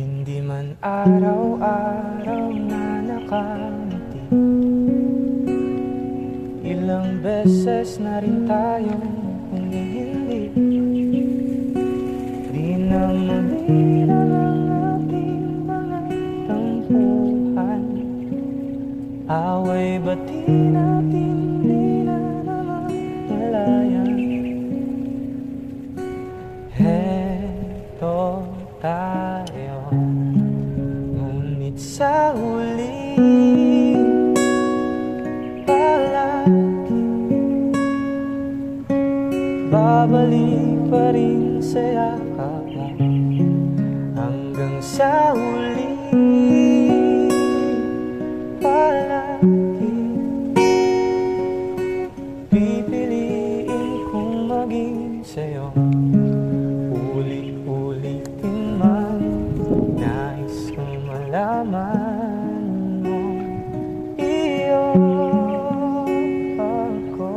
Hindi man araw-araw na nakangiti Ilang beses na rin tayong humihindi Di na mabilang ang ating mga tampuhan. Away natin di na tayo. Ngunit sa huli Palagi Babalik pa rin sa yakap mo Hanggang sa huli. Palagi Pipiliin kong maging sa'yo kong malaman mo. Iyo ako